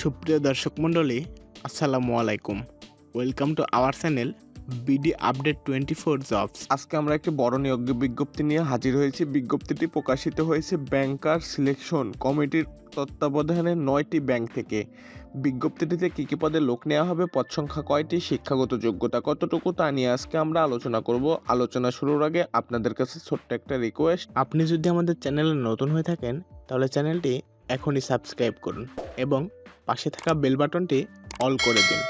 সুপ্রিয় দর্শক মণ্ডলী আসসালামু আলাইকুম। Welcome to our channel BD update twenty four jobs আজকে আমরা একটি বড় নিয়োগ বিজ্ঞপ্তি নিয়ে হাজির হয়েছি। বিজ্ঞপ্তিটি প্রকাশিত হয়েছে ব্যাংকার সিলেকশন কমিটির তত্ত্বাবধানে নয়টি ব্যাংক থেকে। বিজ্ঞপ্তিটিতে কী কী পদে লোক নেওয়া হবে পদ সংখ্যা কয়টি শিক্ষাগত যোগ্যতা কতটুকু তা নিয়ে আজকে আমরা আলোচনা করব। আলোচনা শুরুর আগে আপনাদের কাছে ছোট্ট একটা রিকোয়েস্ট আপনি যদি আমাদের চ্যানেলে নতুন হয়ে থাকেন তাহলে চ্যানেলটি এখনই সাবস্ক্রাইব করুন এবং পাশে থাকা বেল বাটনটি অল করে দিন,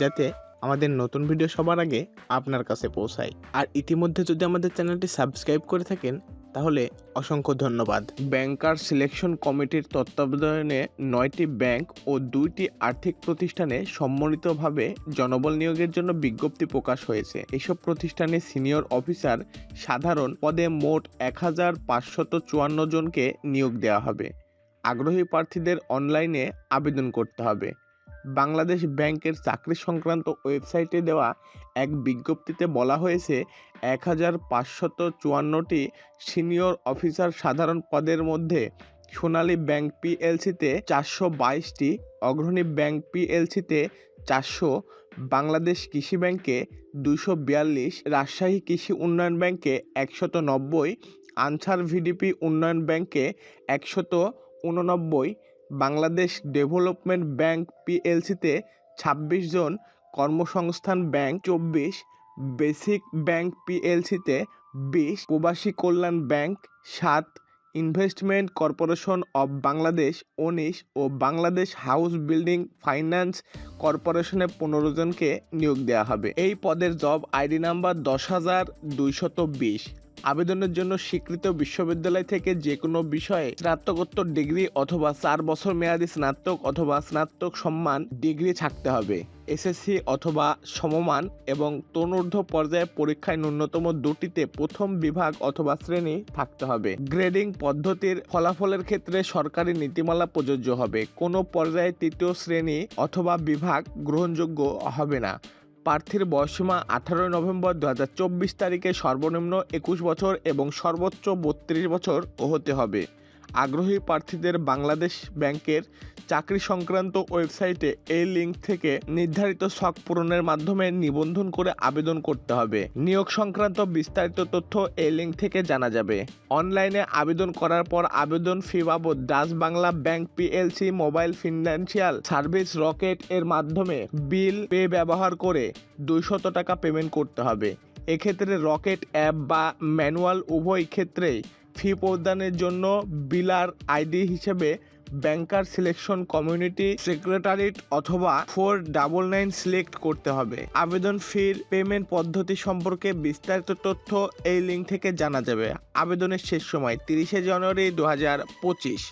যাতে আমাদের নতুন ভিডিও সবার আগে আপনার কাছে পৌঁছায়। আর ইতিমধ্যে যদি আমাদের চ্যানেলটি সাবস্ক্রাইব করে থাকেন, তাহলে অসংখ্য ধন্যবাদ। ব্যাংকার সিলেকশন কমিটির তত্ত্বাবধানে নয়টি ব্যাংক ও দুইটি আর্থিক প্রতিষ্ঠানে সম্মিলিতভাবে জনবল নিয়োগের জন্য বিজ্ঞপ্তি প্রকাশ হয়েছে। এসব প্রতিষ্ঠানে সিনিয়র অফিসার সাধারণ পদে মোট এক হাজার পাঁচশত চুয়ান্ন জনকে নিয়োগ দেওয়া হবে। আগ্রহী প্রার্থীদের অনলাইনে আবেদন করতে হবে। বাংলাদেশ ব্যাংকের চাকরি সংক্রান্ত ওয়েবসাইটে দেওয়া এক বিজ্ঞপ্তিতে বলা হয়েছে এক হাজার পাঁচশত চুয়ান্নটি সিনিয়র অফিসার সাধারণ পদের মধ্যে সোনালী ব্যাংক পিএলসিতে চারশো বাইশটি, অগ্রণী ব্যাংক পিএলসিতে চারশো, বাংলাদেশ কৃষি ব্যাংকে দুশো বিয়াল্লিশ, রাজশাহী কৃষি উন্নয়ন ব্যাংকে একশত নব্বই আনসার ভিডিপি উন্নয়ন ব্যাংকে একশত উননব্বই, বাংলাদেশ ডেভেলপমেন্ট ব্যাংক পিএলসিতে ছাব্বিশ জন কর্মসংস্থান ব্যাংক চব্বিশ, বেসিক ব্যাংক পিএলসিতে বিশ, প্রবাসী কল্যাণ ব্যাংক সাত, ইনভেস্টমেন্ট কর্পোরেশন অব বাংলাদেশ উনিশ ও বাংলাদেশ হাউস বিল্ডিং ফাইন্যান্স কর্পোরেশনে পনেরো জনকে নিয়োগ দেওয়া হবে। এই পদের জব আইডি নাম্বার দশ হাজার দুইশত বিশ। আবেদনের জন্য স্বীকৃত বিশ্ববিদ্যালয় থেকে যে কোনো বিষয়ে স্নাতকোত্তর ডিগ্রি অথবা চার বছর মেয়াদী স্নাতক অথবা স্নাতক সম্মান ডিগ্রি থাকতে হবে। এসএসসি অথবা সমমান এবং তনুর্ধ্ব পর্যায়ে পরীক্ষায় ন্যূনতম দুটিতে প্রথম বিভাগ অথবা শ্রেণি থাকতে হবে। গ্রেডিং পদ্ধতির ফলাফলের ক্ষেত্রে সরকারি নীতিমালা প্রযোজ্য হবে। কোনো পর্যায়ে তৃতীয় শ্রেণি অথবা বিভাগ গ্রহণযোগ্য হবে না। প্রার্থীর বয়সীমা আঠারোই নভেম্বর দু হাজার চব্বিশ তারিখে সর্বনিম্ন একুশ বছর এবং সর্বোচ্চ বত্রিশ বছর হতে হবে। আগ্রহী প্রার্থীদের বাংলাদেশ ব্যাংকের চাকরি সংক্রান্ত ওয়েবসাইটে এই লিঙ্ক থেকে নির্ধারিত শখ পূরণের মাধ্যমে নিবন্ধন করে আবেদন করতে হবে। নিয়োগ সংক্রান্ত বিস্তারিত তথ্য এই লিঙ্ক থেকে জানা যাবে। অনলাইনে আবেদন করার পর আবেদন ফি বাবদ Dutch Bangla bank PLC mobile financial service rocket এর মাধ্যমে বিল পে ব্যবহার করে দুইশত টাকা পেমেন্ট করতে হবে। এক্ষেত্রে রকেট অ্যাপ বা ম্যানুয়াল উভয় ক্ষেত্রেই ফি প্রদানের জন্য বিলার আইডি হিসেবে ব্যাংকার সিলেকশন কমিউনিটি সেক্রেটারিট অথবা ফোর ডাবল নাইন সিলেক্ট করতে হবে। আবেদন ফির পেমেন্ট পদ্ধতি সম্পর্কে বিস্তারিত তথ্য এই লিঙ্ক থেকে জানা যাবে। আবেদনের শেষ সময় তিরিশে জানুয়ারি দু হাজার পঁচিশ।